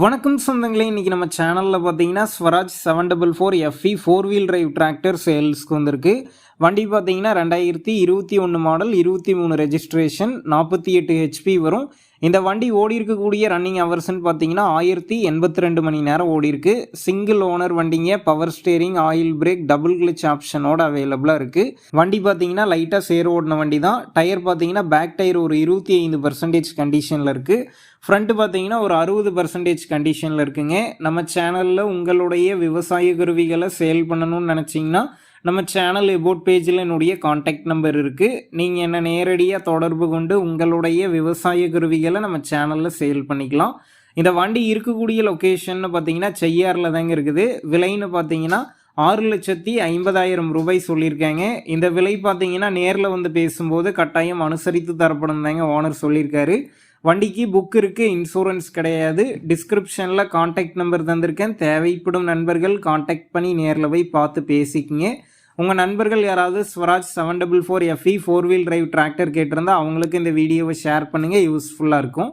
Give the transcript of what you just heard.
வணக்கம் சொந்தங்களே இன்றைக்கி நம்ம சேனலில் பார்த்தீங்கன்னா Swaraj seven double four FE four wheel drive tractor சேல்ஸ்க்கு வந்திருக்கு. வண்டி பார்த்தீங்கன்னா ரெண்டாயிரத்தி இருபத்தி ஒன்று மாடல் இருபத்தி மூணு ரெஜிஸ்ட்ரேஷன் நாற்பத்தி எட்டு ஹெச்பி வரும். இந்த வண்டி ஓடி இருக்கக்கூடிய ரன்னிங் ஹவர்ஸ்னு பார்த்தீங்கன்னா ஆயிரத்தி எண்பத்தி ரெண்டு மணி நேரம் ஓடி இருக்கு சிங்கிள் ஓனர் வண்டிங்க power steering oil brake double clutch ஆப்ஷனோட அவைலபிளாக இருக்குது வண்டி பார்த்தீங்கன்னா லைட்டாக சேர் ஓடின வண்டி தான். டயர் பார்த்தீங்கன்னா பேக் டயர் ஒரு இருபத்தி ஐந்து பர்சன்டேஜ் கண்டிஷனில் இருக்குது ஃப்ரண்ட்டு பார்த்தீங்கன்னா ஒரு அறுபது பர்சன்டேஜ் கண்டிஷனில் இருக்குங்க. நம்ம சேனலில் உங்களுடைய விவசாய கருவிகளை சேல் பண்ணணும்னு நினச்சிங்கன்னா நம்ம சேனல் எபோட் பேஜில் என்னுடைய காண்டாக்ட் நம்பர் இருக்குது நீங்கள் என்ன நேரடியாக தொடர்பு கொண்டு உங்களுடைய விவசாய கருவிகளை நம்ம சேனலில் சேல் பண்ணிக்கலாம். இந்த வண்டி இருக்கக்கூடிய லொக்கேஷன்னு பார்த்தீங்கன்னா செய்யாறில் தாங்க இருக்குது. விலைன்னு பார்த்தீங்கன்னா ஆறு லட்சத்தி ஐம்பதாயிரம் ரூபாய் சொல்லியிருக்காங்க. இந்த விலை பார்த்தீங்கன்னா நேரில் வந்து பேசும்போது கட்டாயம் அனுசரித்து தரப்படும் தாங்க ஓனர் சொல்லியிருக்காரு. வண்டிக்கு புக் இருக்குது இன்சூரன்ஸ் கிடையாது. டிஸ்கிரிப்ஷனில் காண்டாக்ட் நம்பர் தந்திருக்கேன். தேவைப்படும் நண்பர்கள் காண்டாக்ட் பண்ணி நேரில் போய் பார்த்து பேசிக்கிங்க. உங்கள் நண்பர்கள் யாராவது Swaraj seven double four FE four wheel drive tractor கேட்டிருந்தால் அவங்களுக்கு இந்த வீடியோவை ஷேர் பண்ணுங்கள் யூஸ்ஃபுல்லாக இருக்கும்.